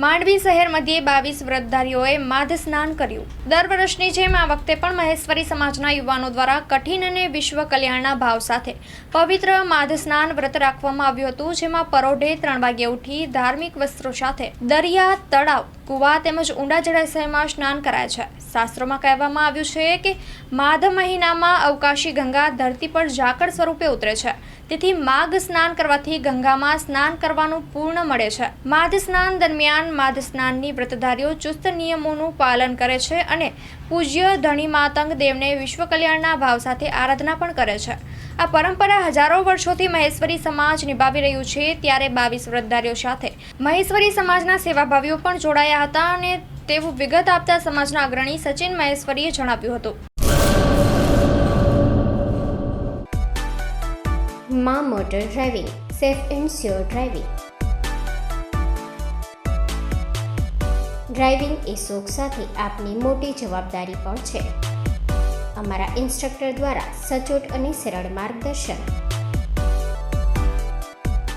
માંડવી શહેર મધ્યે બાવીસ વ્રતધારીઓએ માધ સ્નાન કર્યું. દર વર્ષની જેમ આ વખતે પણ મહેશ્વરી સમાજના યુવાનો દ્વારા કઠિન અને વિશ્વ કલ્યાણના ભાવ સાથે પવિત્ર માધ સ્નાન વ્રત રાખવામાં આવ્યું હતું, જેમાં પરોઢે ત્રણ વાગે ઉઠી ધાર્મિક વસ્ત્રો સાથે દરિયા તળાવ કુવા તેમજ ઊંડા જળાશયમાં સ્નાન કરાય છે. શાસ્ત્રોમાં કહેવામાં આવ્યું છે કે માધ મહિનામાં અવકાશી ગંગા ધરતી પર ઝાકળ સ્વરૂપે ઉતરે છે. તેથી માઘ સ્નાન કરવાથી ગંગામાં સ્નાન કરવાનું પૂર્ણ મળે છે. માધ સ્નાન દરમિયાન માધ સ્નાનની વ્રતધારીઓ ચુસ્ત નિયમોનું પાલન કરે છે અને પૂજ્ય ધણી માતંગ દેવને વિશ્વ કલ્યાણના ભાવ સાથે આરાધના પણ કરે છે. આ પરંપરા હજારો વર્ષોથી મહેશ્વરી સમાજ નિભાવી રહ્યું છે, ત્યારે બાવીસ વ્રતધારીઓ સાથે મહેશ્વરી સમાજના સેવાભાવીઓ પણ જોડાયા હતા અને તેવું વિગત આપતા સમાજના અગ્રણી સચિન મહેશ્વરીએ જણાવ્યું હતું. મા motor driving, safe and sure driving. Driving એ શોખ સાથે આપની મોટી જવાબદારી પણ છે. અમારા ઇન્સ્ટ્રક્ટર દ્વારા સચોટ અને સરળ માર્ગદર્શન.